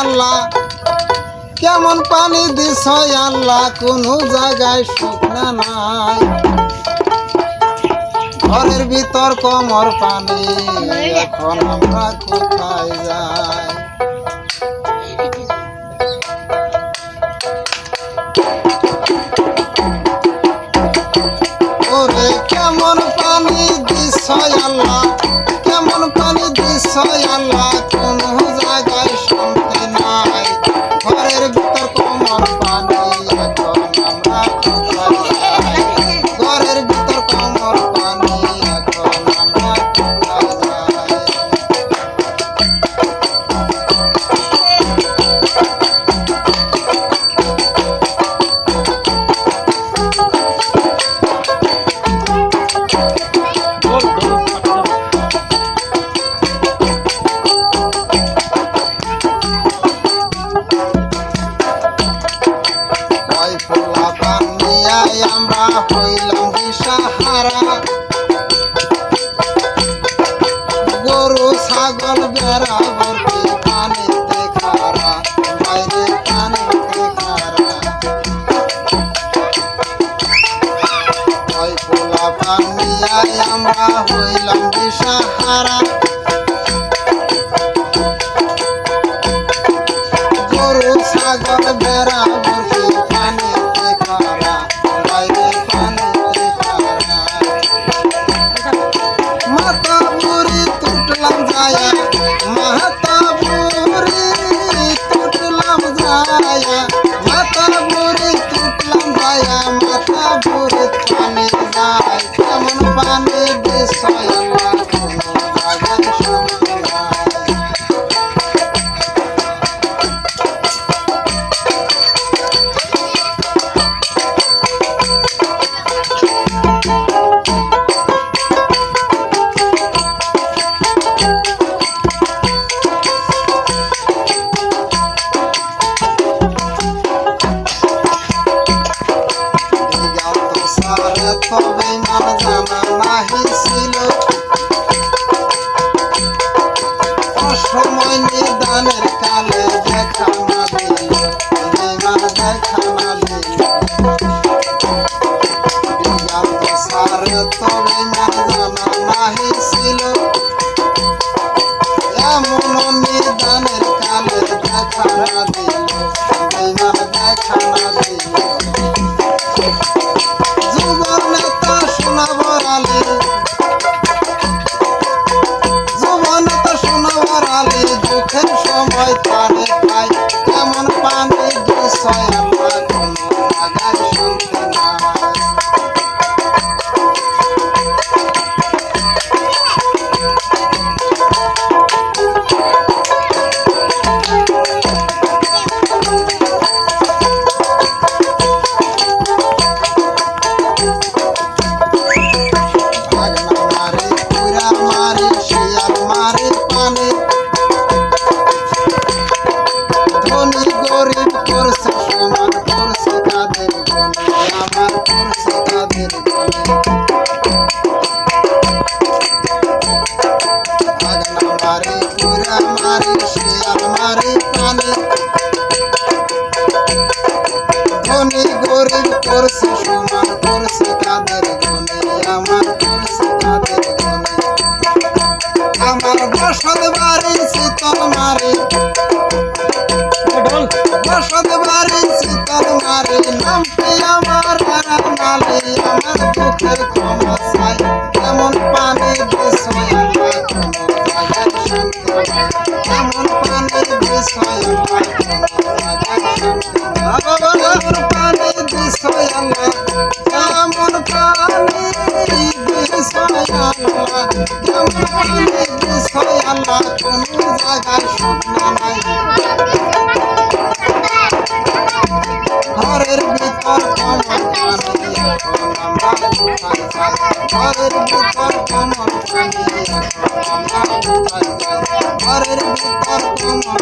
আল্লাহ। কেমন পানি দিস আল্লাহ, কোন জায়গায় শুকনা নাই। ঘরের ভিতর কমর পানি, এখন আমরা কোথায় যাই? ওরে, কেমন পানি দিস আল্লাহ, কেমন পানি দিস আল্লাহ আমরা হইলাম দিশাহারা গরু ছাগল বেড়া ছায়া মাথা ভরে তুটলাম ছায়া মাথা ভরে vem casa, mamá, rica. coração আল্লাহ কেমন পানি বিষয় আল্লাহ কেমন পানি বিষয় আল্লাহ কোনো জায়গায় শুকনা নাই ঘরের ভিতর কমন পানি আমরা কোথায় যাই ঘরের ভিতর কমন পানি আমরা কোথায় যাই ঘরের ভিতর কমন